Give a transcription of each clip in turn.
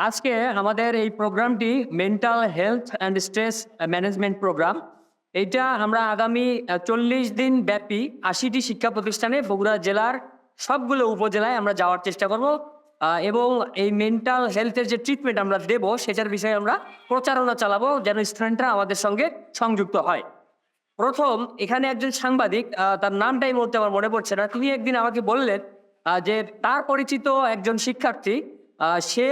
আজকে আমাদের এই প্রোগ্রামটি mental health and stress management programme এইটা আমরা আগামী চল্লিশ দিন ব্যাপী আশিটি শিক্ষা প্রতিষ্ঠানে বগুড়া জেলার সবগুলো উপজেলায় আমরা যাওয়ার চেষ্টা করব এবং এই মেন্টাল হেলথের যে ট্রিটমেন্ট আমরা দেব, সেটার বিষয়ে আমরা প্রচারণা চালাবো যেন স্টুডেন্টরা আমাদের সঙ্গে সংযুক্ত হয়। প্রথম, এখানে একজন সাংবাদিক তার নামটাই মুহূর্তে আমার মনে পড়ছে না। তিনি একদিন আমাকে বললেন যে তার পরিচিত একজন শিক্ষার্থী সে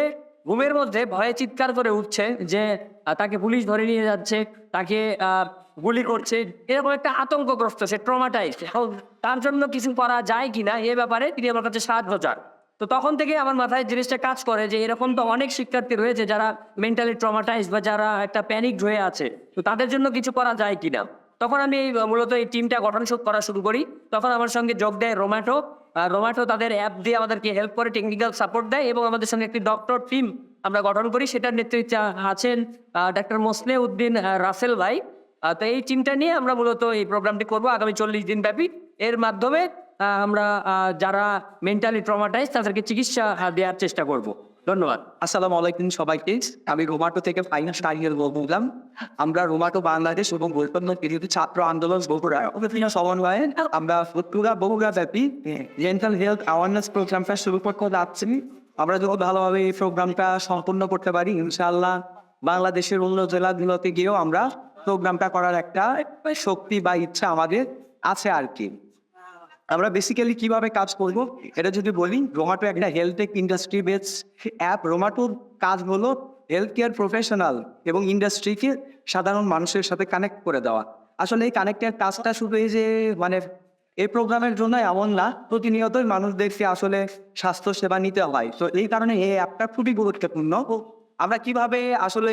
ঘুমের মধ্যে ভয়ে চিৎকার করে উঠছে যে তাকে পুলিশ ধরে নিয়ে যাচ্ছে, তাকে গুলি করছে। এরকম একটা আতঙ্কগ্রস্ত, সে ট্রমাটাইজ তার জন্য কিছু করা যায় কিনা এ ব্যাপারে তিনি আমার কাছে সাহায্য চান। তো তখন থেকে আমার মাথায় জিনিসটা কাজ করে যে, এরকম তো অনেক শিক্ষার্থী রয়েছে যারা মেন্টালি ট্রমাটাইজ বা যারা একটা প্যানিক হয়ে আছে। তো তাদের জন্য কিছু করা যায় কিনা? তখন আমি মূলত এই টিমটা গঠন করা শুরু করি। তখন আমার সঙ্গে যোগ দেয় রোম্যাটো আর রোম্যাটো তাদের অ্যাপ দিয়ে আমাদেরকে হেল্প করে টেকনিক্যাল সাপোর্ট দেয় এবং আমাদের সঙ্গে একটি ডক্টর টিম আমরা গঠন করি। সেটার নেতৃত্বে আছেন ডাক্তার মোসলে উদ্দিন রাসেল ভাই। তো এই টিমটা নিয়ে আমরা মূলত এই প্রোগ্রামটি করব আগামী চল্লিশ দিন ব্যাপী। এর মাধ্যমে আমরা যারা মেন্টালি ট্রমাটাইজ তাদেরকে চিকিৎসা দেওয়ার চেষ্টা করব। ধন্যবাদ। আসসালামু আলাইকুম সবাইকে। আমি রোমাটো থেকে ফাইন্যান্স কারিয়ার বললাম, আমরা রোমাটো বাংলাদেশ এবং বৈষম্য বিরোধী ছাত্র আন্দোলন বগুড়া সমন্বয়ে আমরা বগুড়া বগুড়া ব্যাপী মেন্টাল হেলথ অ্যাওয়ারনেস প্রোগ্রামটা শুরু করতে যাচ্ছি। আমরা যদি ভালোভাবে এই প্রোগ্রামটা সম্পূর্ণ করতে পারি, ইনশাআল্লাহ বাংলাদেশের অন্য জেলাগুলোতে গিয়েও আমরা প্রোগ্রামটা করার একটা শক্তি বা ইচ্ছা আমাদের আছে আর কি। আমরা বেসিক্যালি কীভাবে কাজ করব? এটা যদি বলি রোমাটো একটা হেলথ ইন্ডাস্ট্রি বেস অ্যাপ রোমাটোর কাজ হলো হেলথ কেয়ার প্রফেশনাল এবং ইন্ডাস্ট্রিকে সাধারণ মানুষের সাথে কানেক্ট করে দেওয়া। আসলে এই কানেক্টের কাজটা শুধু এই যে মানে এই প্রোগ্রামের জন্য এমন না, প্রতিনিয়তই মানুষদেরকে আসলে স্বাস্থ্য সেবা নিতে হয়। তো এই কারণে এই অ্যাপটা খুবই গুরুত্বপূর্ণ। আমরা কীভাবে আসলে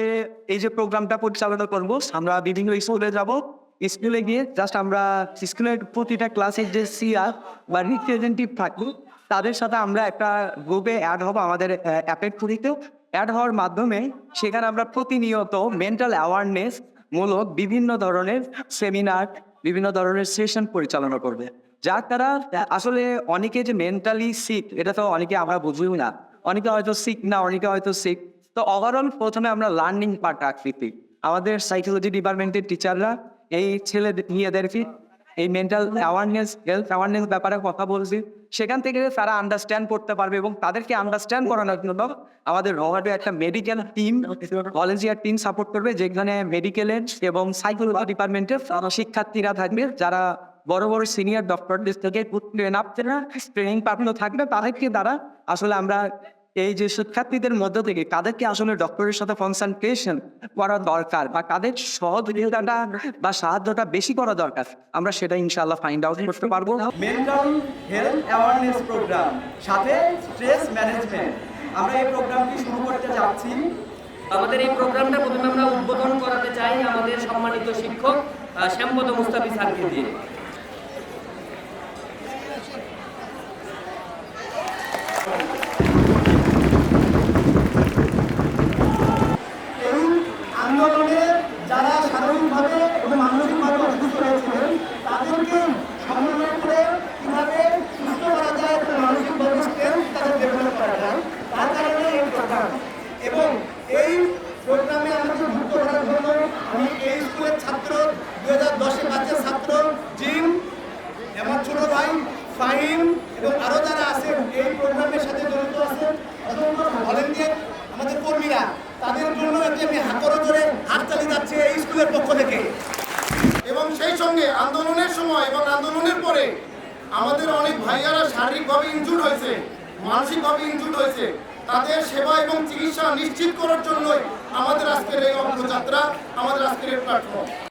এই যে প্রোগ্রামটা পরিচালনা করব, আমরা বিভিন্ন স্কুলে যাব। স্কুলে গিয়ে জাস্ট আমরা স্কুলের প্রতিটা ক্লাসের যে সিআর বা রিপ্রেজেন্টেটিভ থাকব তাদের সাথে আমরা একটা গ্রুপে অ্যাড হব আমাদের অ্যাপের থ্রুতেও অ্যাড হওয়ার মাধ্যমে সেখানে আমরা প্রতিনিয়ত মেন্টাল অ্যাওয়ারনেস মূলক বিভিন্ন ধরনের সেমিনার বিভিন্ন ধরনের সেশন পরিচালনা করবে। যার দ্বারা আসলে অনেকে যে মেন্টালি সিক এটা তো অনেকে আমরা বুঝিও না। অনেকে হয়তো সিক না, অনেকে হয়তো সিক তো ওভারঅল প্রথমে আমরা লার্নিং পার্ট আকৃতি আমাদের সাইকোলজি ডিপার্টমেন্টের টিচাররা এই ছেলে মেয়েদেরকে এই মেন্টাল অ্যাওয়ারনেস হেলথ অ্যাওয়ারনেস ব্যাপারে কথা বলছি। সেখান থেকে তারা আন্ডারস্ট্যান্ড করতে পারবে এবং তাদেরকে আন্ডারস্ট্যান্ড করানোর জন্য আমাদের রোহাটে একটা medical team volunteer team support করবে, যেখানে মেডিকেলের এবং সাইকোলজি ডিপার্টমেন্টের শিক্ষার্থীরা থাকবে, যারা বড় বড় সিনিয়র ডক্টরদের থেকে ট্রেন প্রাপ্ত থাকবে, তাদেরকে দ্বারা আসলে আমরা এই যে শিক্ষার্থীদের মধ্য থেকে কাদেরকে আসলে ডক্টরের সাথে কনসালটেশন করা দরকার বা কাদের সহযোগিতাটা বা সাহায্যটা বেশি করা দরকার আমরা সেটা ইনশাআল্লাহ ফাইন্ড আউট করতে পারব। মেন্টাল হেলথ অ্যাওয়ারনেস প্রোগ্রাম সাথে স্ট্রেস ম্যানেজমেন্ট আমরা এই প্রোগ্রামটি শুরু করতে যাচ্ছি। আমাদের এই প্রোগ্রামটা প্রথমে আমরা উদ্বোধন করাতে চাই আমাদের সম্মানিত শিক্ষক শ্যামপদ মুস্তাফি স্যারকে দিয়ে এই আন্দোলনে যারা শারীরিকভাবে এবং মানসিকভাবে অসুস্থ হয়েছিলেন তাদেরকে সমন্বয় করে কীভাবে সুস্থ করা যায় এবং মানসিকভাবে স্ট্রেংথ তাদের ডেভেলপ করা যায় তার কারণে এই প্রোগ্রাম এবং এই প্রোগ্রামে আমাকে যুক্ত করার জন্য স্কুলের ছাত্র দু হাজার দশের বাচ্চার ছাত্র, জিম, আমার ছোট ভাই ফাহিম এবং আরও যারা আছেন, এই প্রোগ্রামের সাথে জড়িত আছেন, অসংখ্য ভলেন্টিয়ার আমাদের কর্মীরা। তাদের জন্য একটি আমি হাতরো ধরে হাত চালিয়ে যাচ্ছে এই স্কুলের পক্ষ থেকে। এবং সেই সঙ্গে আন্দোলনের সময় এবং আন্দোলনের পরে আমাদের অনেক ভাইয়ারা শারীরিকভাবে ইনজুর্ড হয়েছে। মানসিকভাবে ইনজুর্ড হয়েছে। তাদের সেবা এবং চিকিৎসা নিশ্চিত করার জন্যই আমাদের আজকের এই অগ্রযাত্রা, আমাদের আজকের এই প্ল্যাটফর্ম